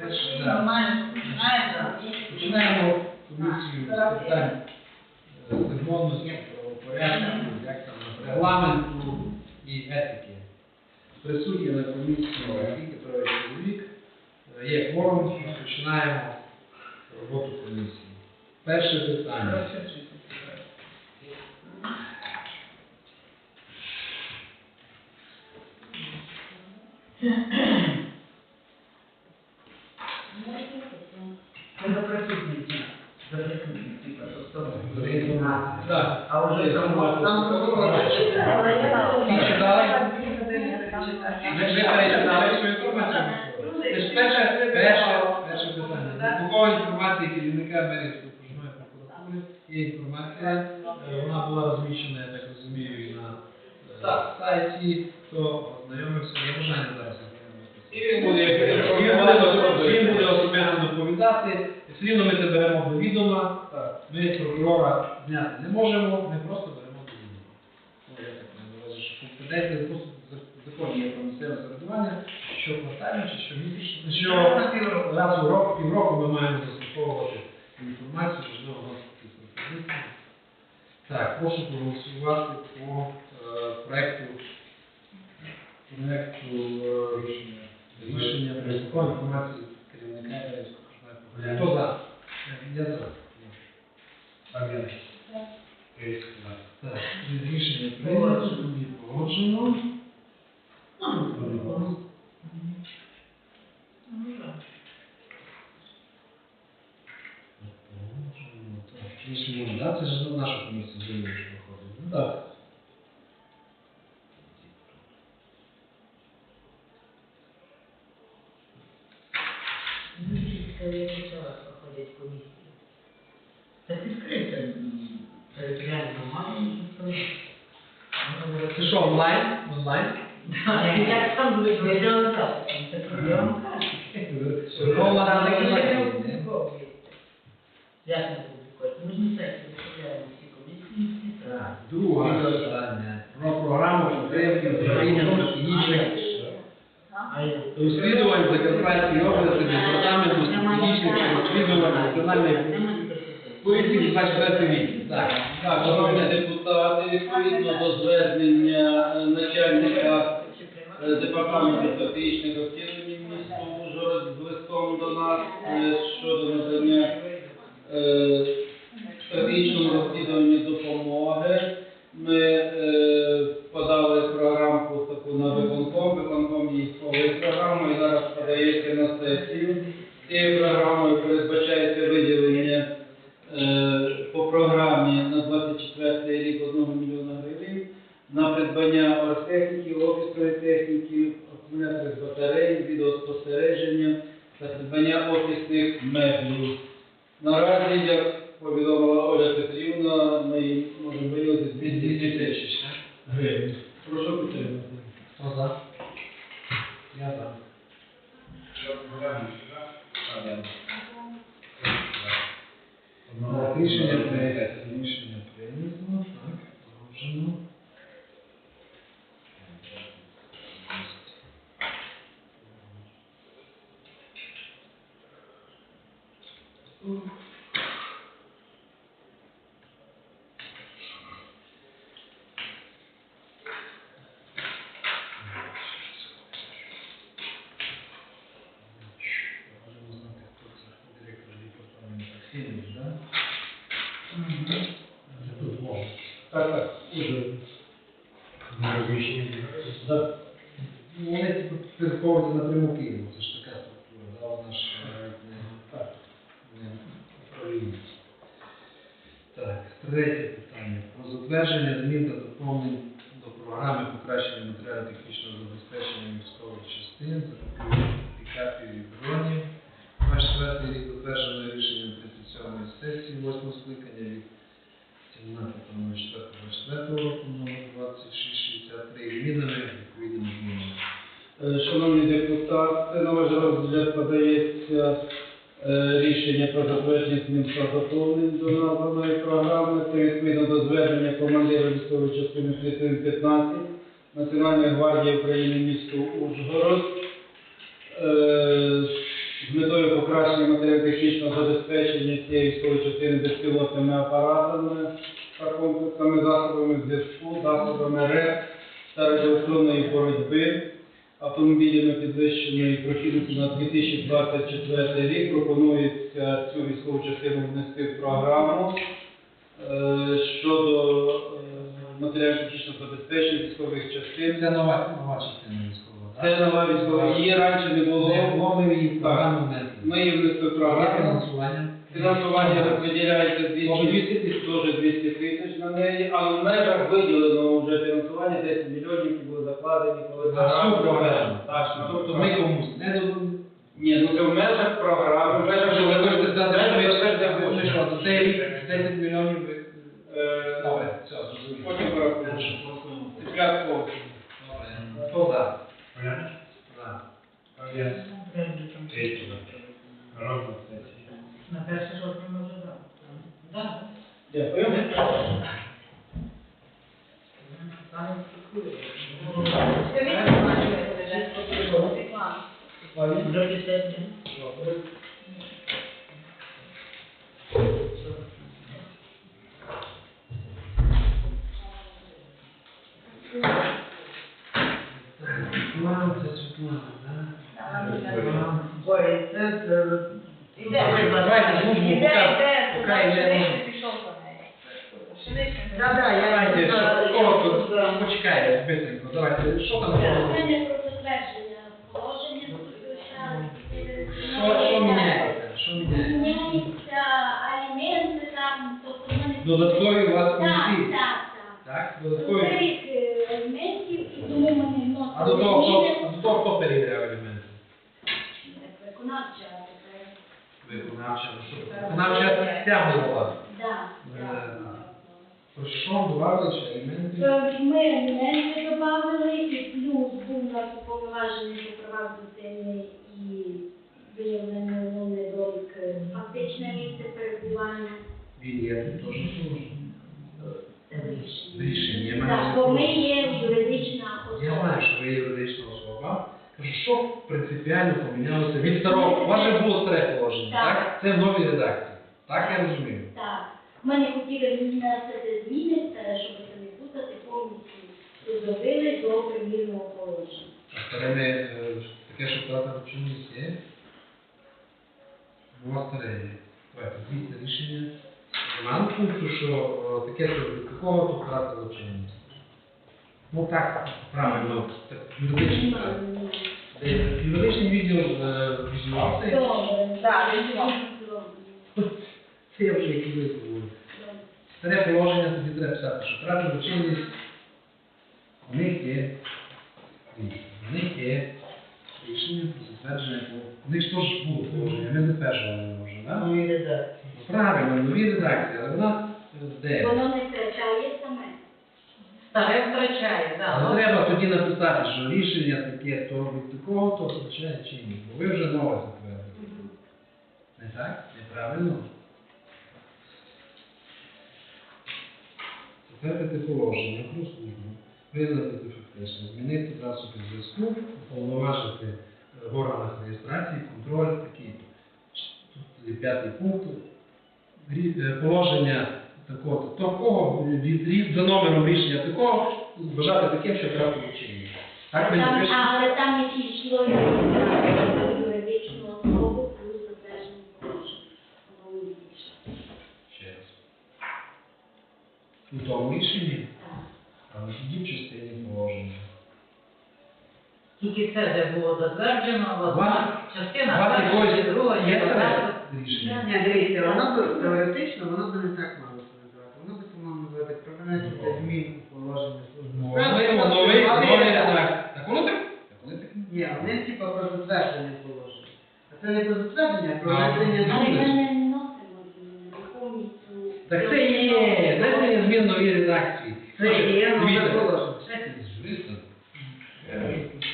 Теж, да. Нормально. Починаємо комісію з питань е, законності, правопорядку, як там, регламенту і етики. Присутні на комісії скільки троє чоловік. Е, Є форум, починаємо роботу комісії. Перше питання. Це за присутність. За присутність. Так. А вже там, там читали? Ви ви перечитали цю інформацію? Це ж перше, перше, перше питання. Заслухова інформація керівника Березької окружної прокуратури. Є інформація, е, вона була розміщена, я так розумію, і на е, сайті, хто ознайомився, є бажання зараз. І він буде особисто доповідати. Все ми це беремо до відома. Ми прокурора зняти не можемо, ми просто беремо до відома. Я так що компетенція законі є про місцеве самоврядування, що квартально чи щомісячно, що раз у рок, півроку ми маємо заслуховувати інформацію, можливо, у нас якісь. Так, прошу проголосувати по е, проекту проекту е, рішення рішення про інформації керівника Кто за? Я за. Богдан. Так, рішення прийнято, і погоджено. Якщо можна, да? Це ж до нашу комісію зміни вже виходить. Так. Thank you. Як там будуть виглядати? Це я вам кажу. Сьогодні рада Як онлайн. не Цією програмою передбачається виділення е, по програмі на 24 рік 1 мільйона гривень на придбання оргтехніки, офісної техніки, акумулятори з батареї, відеоспостереження та придбання офісних меблів. Наразі, як повідомила Оля Петрівна, ми можемо виділити 200 тисяч гривень. Прошу підтримати. Хто за? Я за. Так, рішення прийнято. Рішення прийнято. Так, погоджено. Можемо знати, хто це директор департаменту Арсенійович, да? Це тут мова. Так, так, уже. Да. Ну, Вони типу, підраховуються напряму Києву, це ж така структура, да, вона ж навіть не, так, не управління. Так, третє питання. Про затвердження змін та доповнень до програми покращення матеріально-технічного забезпечення військових частин, закупівлі пікапів і дронів. 24 рік затверджено рішенням 37 сесії 8 скликання від 17.04.24 року номер 2663 змінами відповідними змінами. Е, Шановні депутати, на ваш розгляд подається е, рішення про затвердження змін та до наданої програми. Це відповідно до звернення командира військової частини 315 Національної гвардії України місто Ужгород. З метою матеріально-технічного забезпечення цієї військової частини безпілотними апаратами та комплексами засобами зв'язку, засобами РЕП та радіоелектронної боротьби, автомобілями підвищеної прохідності на 2024 рік. Пропонується цю військову частину внести в програму е, щодо е, матеріально-технічного забезпечення військових частин. Це нова частина військова. Це нова військова. Її раніше не було. Ми її програму внесли. Ми її внесли в Яке програму. фінансування? Фінансування виділяється 200 тисяч, теж 200 тисяч на неї, але в межах виділено вже фінансування 10 мільйонів, які були закладені, коли На всю програму. Так, всю Тобто ми комусь не додали. Ні, ну це в межах програми, в межах, що ви що ви все Ну хочете. що, цей рік 10 мільйонів ви... Е, Добре, все, зрозуміло. Потім порахуємо. Цеплятко. Добре. Хто за? За. На перше жовтня може дати. Так. Дякую. Саме спілкує. Другі сесії. Світлана, це Світлана, так? Ой, це... е, Давайте службу, поки- поки йде. Да, да, я Давайте, знаю. що, о, тут, почекайте, бистренько, давайте, що там? Питання про затвердження положення Що, що міняється? Що міняється? Міняються аліменти там, тобто в мене... Додаткові у вас Так, комісії? так, так. Так, додаткові? рік е, аліментів, і тому ми не А до того, хто, того, перевіряв елементи? Виконавча. Виконавча, ну що? Виконавча стягувала. Да, Е, так. Про що добавили ще елементи? Е, Ми аліменти додали, і плюс був у нас уповноважений по правах дитини і виявлено недолік е, фактичне місце перебування. Є тут теж рішення. Я маю на бо ми є юридична Я особа. знаю, що ви юридична особа. Кажу, що принципіально помінялося від старого. Же було старе положення, Так. Це в новій редакції. Так я розумію. Так. Ми не хотіли внести зміни, це, щоб це не путати, повністю зробили до примірного положення. А старе не е, таке, що втрата чинність є. Вас старе. Давайте, звідси рішення. Нема пункту, що е, таке, що від такого, то втратило чинність. Ну так, правильно, так, юридичний. так. Де Юридичний відділ е, візуалці. Добре. Так, Це я вже які ви. Старе положення тоді треба писати, що втратило чинність. У них є. У них є рішення про затвердження. У них ж теж було положення, ми затверджували не можемо, так? Ну і редакція. Правильно, нові редакції, але вона де? Воно не втрачає саме. Старе втрачає, так. Але треба тоді написати, що рішення таке, то від такого, то означає чинність. Бо ви вже нове затвердили. Не так? Неправильно? Затвердити положення про службу, визнати фактично, змінити засоби зв'язку, уповноважити в органах реєстрації, контроль, такий. Тут є п'ятий пункт. Е, Положення такого, такого, від, за номером рішення такого, вважати таким, що треба чинність. Так ми не Там, пишемо? але там не йшло юридичну особу плюс затвердження положення. Ще раз. У тому рішенні, але тоді в частині положення. Тільки це вже було затверджено, Вас- одна частина, Вас перша, якось друга, є і таке рішення? Ні, дивіться, воно б теоретично, воно б не так мало називати. Воно б, по-моєму, називати про внесення змін у положення служби. Можливо, новий, новий редакцій. Так воно так? Так воно так. Ні, вони типа про затвердження положення. А це не про затвердження, а про внесення змін. зміни, повністю. Так це є, внесення змін в редакції. Це є нове Дивіться, положення. Знаєте, з юристом.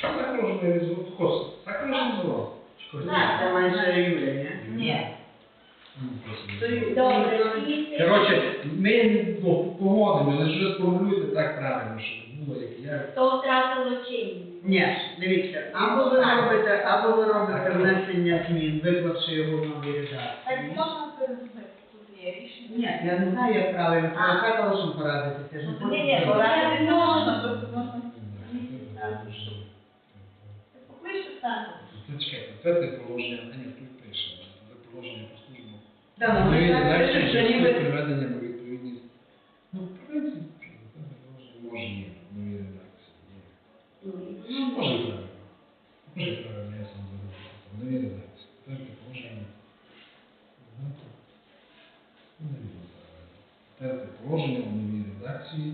Так можна реалізувати. Хос, так можна реалізувати. Чи когось Так. Це менше Юлія, ні? Ні. Ну, просто не То знаю. й- Добре, і Коротше, ми ну, погодимо, але ж сформулюйте так правильно, щоб було як я. то втратило чинність. Ні, дивіться, або ви робите, або ви робите внесення змін, виклавши його в новій редакції. можна перезвати, тут є рішення. Ні, я не знаю, як правильно, треба також порадитися. ж не Ні, ні, не можна, тобто можна Це чекайте, це те положення, а ні, тут пише, це положення по службу. Та, ну, Нові ми так редакції, пишемо, що з ніби приведенням у відповідність. Ну, в принципі, може редакції. є. Ну, і Може і правильно. Може і правильно, я сам забув. Нові редакції. Перше положення. Знаєте? Ну, не відомо правильно. Перше положення у новій редакції,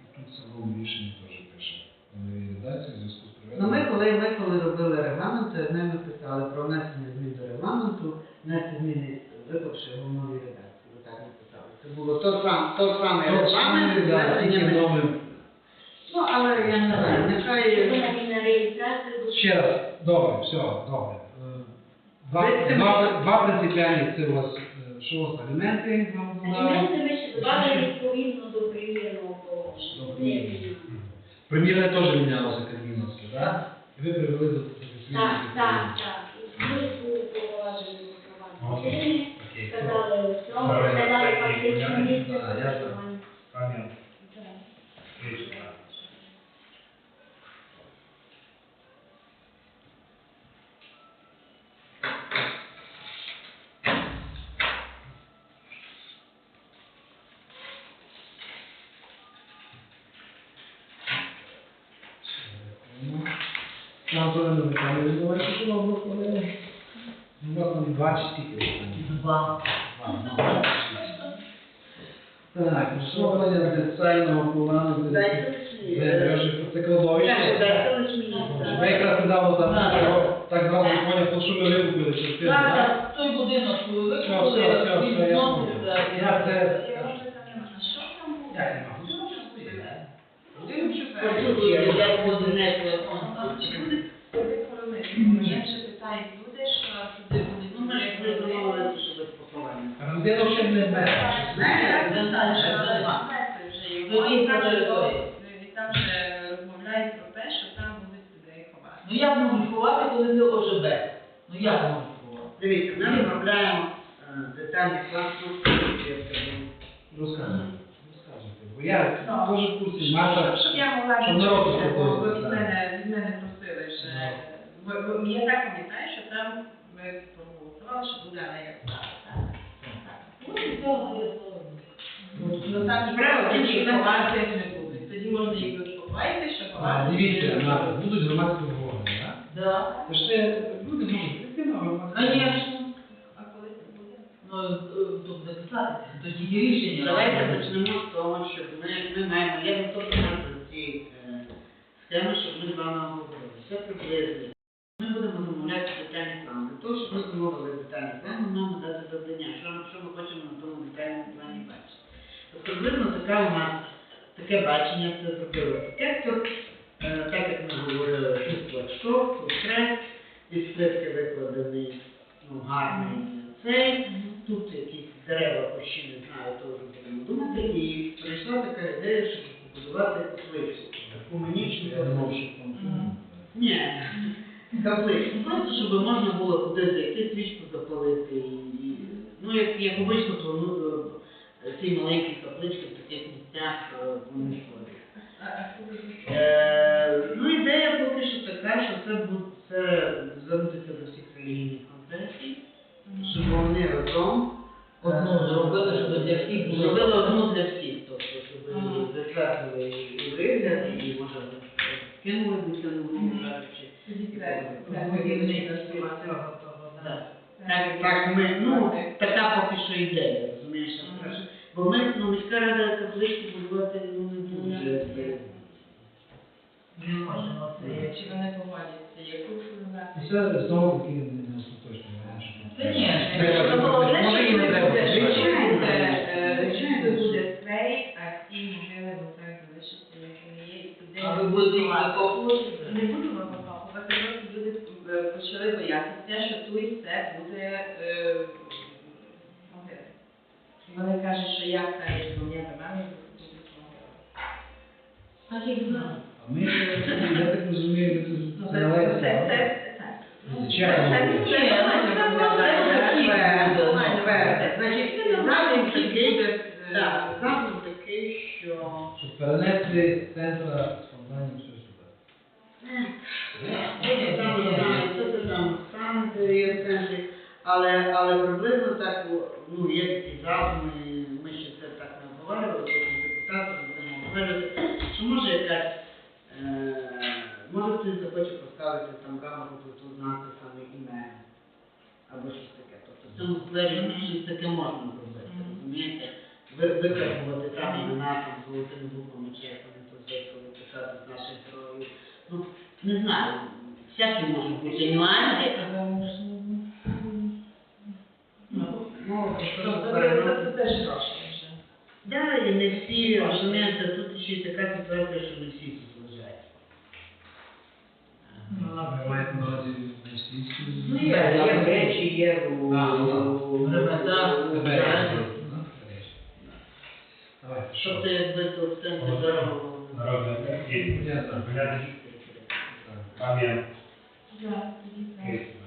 і тут в самому рішенні теж пише. У новій редакції в зв'язку з Ну, ми приведенням. коли, ми коли робили регламент, з ними писали про внесення змін до регламенту, внести зміни, виклавши його в новій редакції. Ви так написали. Це було то сам, то саме Ну, регламент, новим. Ну, але я не знаю, нехай... Ще раз, добре, все, добре. Е, Два, два, два принципіальні це у вас, е, що у вас аліменти вам додали? Ми ще додали відповідно до примірного положення. До примірного. Теж мінялося Кабміновське, так? І ви привели до до Так, так, так. І ми були поважені слова Окей. Ви давайте що вам викладемо. У вас там два чи питань? Два. Два, ну, Так, розроблення детального плану це кладовище. Мені. Ми якраз недавно там Так. зразу поняв, то, що ми викупили частину, Так, так? так, той будинок Все, все, все, викупили, все, я відноситься. Я це... А що там було? Як нема? Будинок ще стоїть. Будинок що Тут є, я буду не телефон. Мені ще питають люди, що туди вони, Ну, ми ж ви домовилися, що без поховання. А Будинок ще не знає. Знаєте, Де далі, ще нема. Тоді це територія. Там вже розмовляють про те, що там будуть людей ховати. Ну як можуть ховати, коли це ОЖБ? Ну як можуть ховати? Дивіться, ми розробляємо е, детальний план конструкції, я скажу. Розказуйте. Розказуйте. Бо я теж в курсі, Маша. Щоб я могла щоб народ дізнатися, бо ви успокоївся, від так. мене, від мене просили вже. Ви- ви- Я так пам'ятаю, що там ми проголосували, що буде алея слави. так? Ну і все, моє слово. Ну там Справа в ніхто тім, їх що ховати не буде. Тоді можна їх що А. Дивіться, не Маша, будуть громадські обговорення, так? Да. Це ж це люди можуть прийти на громадські Конечно. А коли це буде? Ну, е, тут записати, тоді є рішення. Давайте почнемо з того, щоб ми, ми маємо, я не то ці е, схеми, щоб ми з вами обговорили. Все приблизно. Будемо замовляти детальний план. Для того, щоб ми замовили детальний план, ми дати завдання, що, що ми хочемо на тому детальному плані бачити. Тобто приблизно така у нас таке бачення, це зробили архітектор, е, так як ми говорили, тут флагшток, тут хрест, із плитки викладений ну, гарний цей, тут якісь дерева, кущі, не знаю, то вже будемо думати. І прийшла така ідея, щоб побудувати. Таку фільм. Ні, каплицю. Просто, щоб можна було куди зайти, свічку запалити. І, і, ну, як, як обично планую е, ці маленькі каплички в таких місцях вони ходять. Е, ну, ідея поки що така, що це буде звернутися до всіх релігійних конфесій, щоб вони разом Одну зробили, щоб для всіх було. зробили одну для всіх, тобто, щоб Ага. і затвердили і вигляд, і може кинули дитину, Мгм. кажучи. Тоді це це будівництво цього того, да. Так. Так, так, ми, ну, така поки що ідея, розумієш, я скажу. Бо ми, ну, міська рада каплички будувати, ну, не дуже. е, Не можемо це. Чи вони погодяться, яку? І Це знову таки не варіант. Та ні, головне, що не це буде, Звичайно. буде, е, це буде сквей, а ці могили так залишаться, як вони є, і туди А ви будете їх ховати. закопувати? Не будемо викопувати, просто люди е, почали боятися, що тут все буде е, Вони кажуть, що я стаю як знаю. А ми я так розумію, Ну, це це, це це, це, так. Це Ні, ну, це це такі це ну, це, Значить, задум такий, задум такий, що Щоб перенести центра складання все сюди. Там це там центрі, але, але приблизно так, ну, є задуми, ми ще це так не обговорювали, потім з депутатом будемо обговорювати, що може якась, е, може хтось захоче поставити там грамоту тут з надписами ім'я, або щось таке. Тобто в цьому сквері щось таке можна зробити, розумієте? Ви, викарбувати там імена, там золотими буквами, чи як вони тут звикли писати з наших героїв. Ну, не знаю, всякі можуть бути нюанси. Ну, це це теж гроші вже. Да, і не всі, розумієте, тут ще й така ситуація, що не всі тут лежать. Ви маєте на увазі інвестицію? Ну, є, є в речі, є ну, ну, Тобто, що? якби тут центр дорогу. Народна Я за. Глядачі, пам'ять. Київ.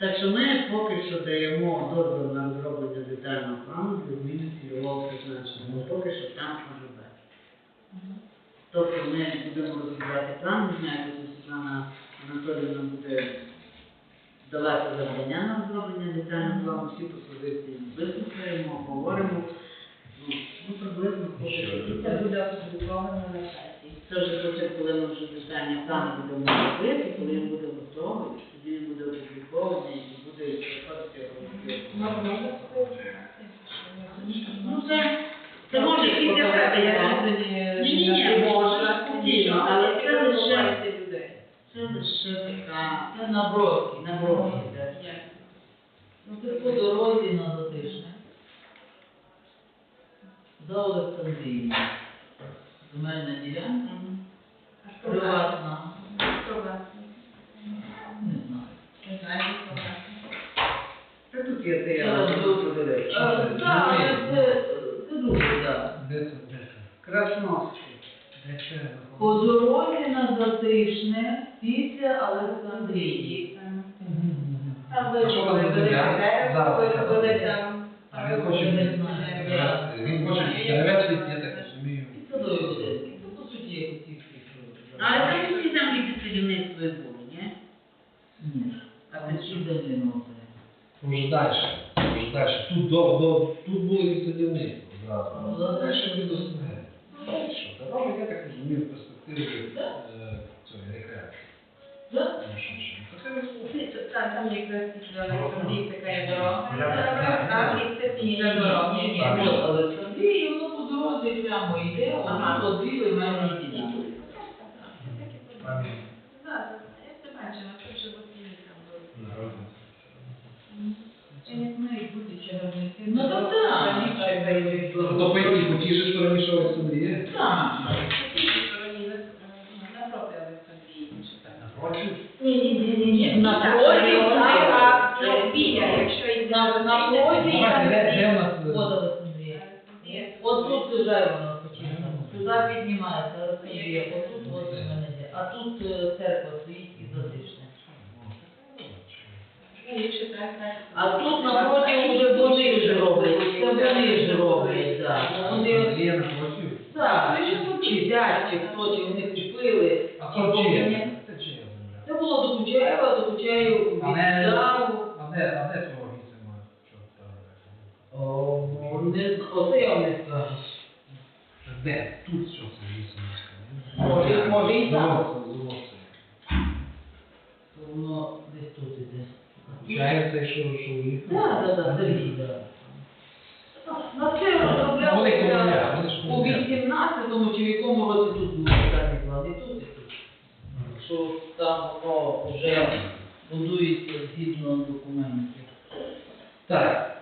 Так що ми поки що даємо дозвіл на розроблення детального плану для зміни цільового призначення. Ми поки що там ОЖБ. Тобто ми будемо розробляти план, не знаю, коли Світлана Анатоліївна буде давати завдання на розроблення детального плану, всі пропозиції вислухаємо, обговоримо. Ну, ну, приблизно поки що. Це буде опубліковано на сайті. Це вже потім, коли ми вже детальні плани будемо робити, коли він буде готовий, тоді він буде опублікований і буде приходити Можна робити. можна Ну це, це може показати, я як Ні, ні, ні, можна, спокійно, але це лише, людей. це лише така Це наброски. наброски. так. Ну, це по дорозі на Затишне. За Олександрією. Земельна ділянка. Приватна. Хто вас? Не знаю. Не знаю, хто вас. Та тут є те, я Зараз вам друг- Е, Так, але це, це друге, так. Де це? Де це? Це? По дорозі на Затишне після Олександрії. Там А що Зараз, виробили зараз. там. А він хоче Не. Він хоче деревець, я так розумію. І садові будинки. Ну, по суті, як у цих всіх. Але там всі землі під садівництво і були, ні? Ні. А це що? чи землі носить? Може далі. Може далі. Тут до, до, тут було відсадівництво зразу. Ну, А да. далі від основне. Що, дорога, я так розумію, в перспективі цієї рекреації. Ну, що, що. Весело. Там, там якраз така дорога. Там і це. Ні, Олександрії, воно по дорозі прямо йде, воно от дві земельні ділянки. Так, це. Народна. Це. Ну, то так. Раніше дають. То по якій по тій же стороні, що Так. По тій стороні, е, напроти Олександрії, чи так. Напротив? Ні, ні, ні, ні, ні. На Так, проді, так, А так. ну, біля, якщо йде На, на проді, Давайте, де, де у нас? е, от Олександрія. Лежає воно починка. Туди піднімається Олександрія, отут от земельна ділянка. А тут е, церква стоїть і. Ну, так. А тут напроти вже вони ж роблять, це вони ж роблять, так. Вони? Так, чи зять, чи хто, чи вони купили, А чи то? Це було до Кучаєва, до Кучаєва А не- віддав. А де, а де твого віце має? Що там? О, не зна- Оце я вам не скажу. Де? Тут що це віце Може, може і там. Заводце, заводце. Воно десь тут іде. Чає цей, що, що їх? Так, так, так, Сергій, так. На це Вони розроблялося комуняк, вони ж у комуняк. 18-му чи в якому році тут був останній план, і тут, і тут. Що там воно вже будується згідно документів. Так.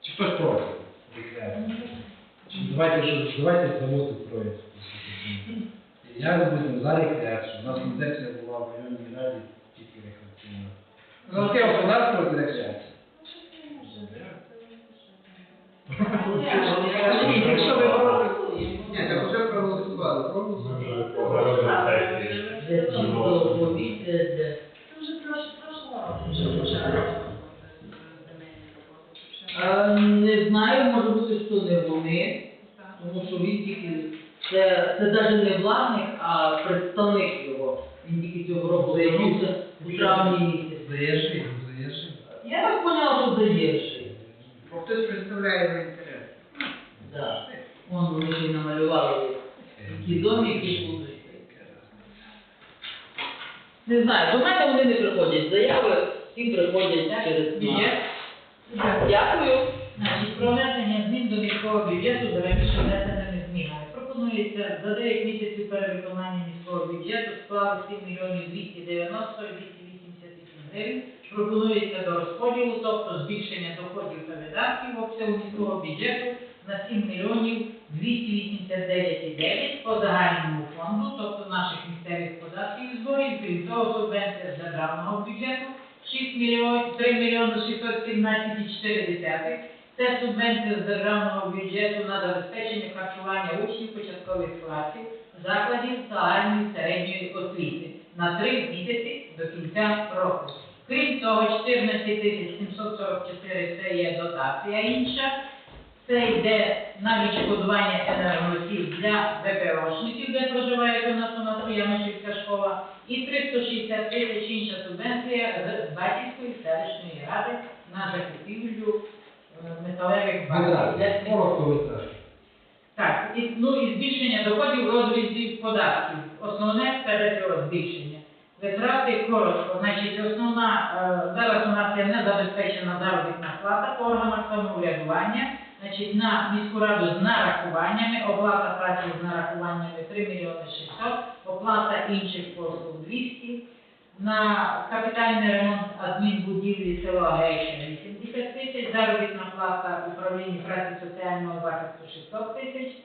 Чи хтось проти? Чи давайте, що, давайте заводи проєкт. Я розумію, за рекреацію. У нас концепція була в районній раді тільки рекреаційна. Сільське господарство дирекція. Якщо ви проти, ні, так вже проголосували. Проголосували. Зараз сесії. Для чистого повітря, для Це вже прошлого прошлого року вже почали земельні роботи. А, Не знаю, може бути, що не вони, тому що він тільки це, це навіть не власник, а представник його. Він тільки цього року займався у травні місяці. Заїжджай, заїжджай. Я так поняла, що заєший. Бо хтось представляє його інтерес. Да. Вон вони ще й намалювали, які домики будуть. Не знаю, до мене вони не приходять. Заяви всі приходять через Бюджет? Дякую. Значить, про внесення змін до міського бюджету за раніше внесеними змінами. Пропонується за 9 місяців перевиконання міського бюджету склали 7 мільйонів 290 288 гривень. Пропонується до розподілу, тобто збільшення доходів та видатків обсягу міського бюджету на 7 мільйонів 289,9 по загальному фонду, тобто наших місцевих податків і зборів, крім того, субвенція з державного бюджету 6 мільйонів, 3 мільйони 617,4. Це субвенція з державного бюджету на забезпечення харчування учнів початкових класів закладів загальної середньої освіти на три місяці до кінця року. Крім того, 14 744 це є дотація інша. Це йде на відшкодування енергоносів для ВПОшників, де проживає до нас у нас Ямишівська школа, і 360 тисяч інша субвенція з Батьківської селищної ради на закупівлю е, металевих витрати. Так, і, ну і збільшення доходів в розрізі податків. Основне це цього збільшення. Витрати коротко. Значить, основна, е, зараз у нас є незабезпечена заробітна плата по органах самоврядування. Значить, на міську раду з нарахуваннями, оплата праці з нарахуваннями 3 мільйони 600, оплата інших послуг 200. На капітальний ремонт адмінбудівлі село Гейше 80 тисяч, заробітна плата управління праці соціального захисту 600 тисяч,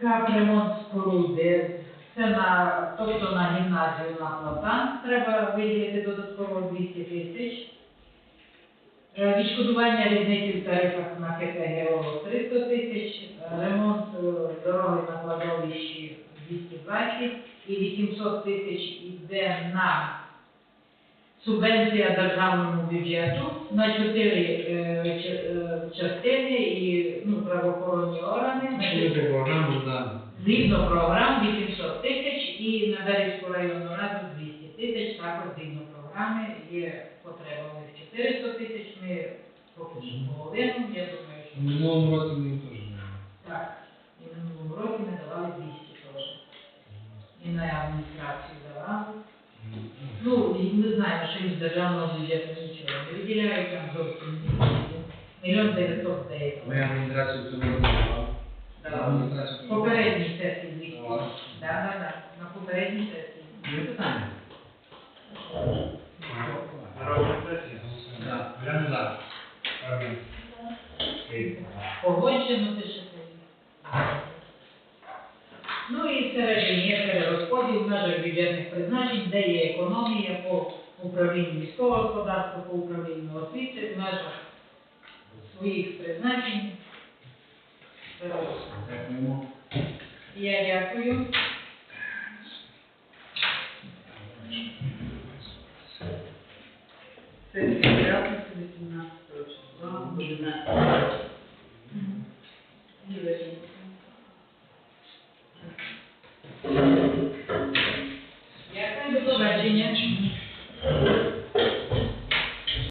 капремонт споруди, це на, тобто на гімназію на платан треба виділити додатково 200 тисяч. Е, Відшкодування різниці в тарифах на КТГО 300 тисяч, е, ремонт е, дороги на кладовищі 220 і 800 тисяч йде на субвенція державному бюджету на чотири е, ч- е, частини і ну, правоохоронні органи. Згідно програм 800 тисяч і на Дарівську районну раду 200 тисяч, також згідно програми є потреба у них 400 тисяч, ми поки половину, я думаю, що В минулому році ми їм теж не так. І в минулому році ми давали 200 теж. І на адміністрацію давали. Ну, ми знаємо, що їм з державного бюджету нічого не виділяють, там зовсім ні. Мільйон 900 здається. Ми адміністрацію цього не давали. Попередній сесії 200. Давали. Так, так, так. На попередній сесії. Є питання? Погоджено ти. Ну і всередині є перерозподіл в межах бюджетних призначень, де є економія по управлінню міського господарства, по управлінню освіти в межах своїх призначень. Перерозподіл. Дякуємо. Я дякую. Це п'ятниця 18 числа, 11. Дякую,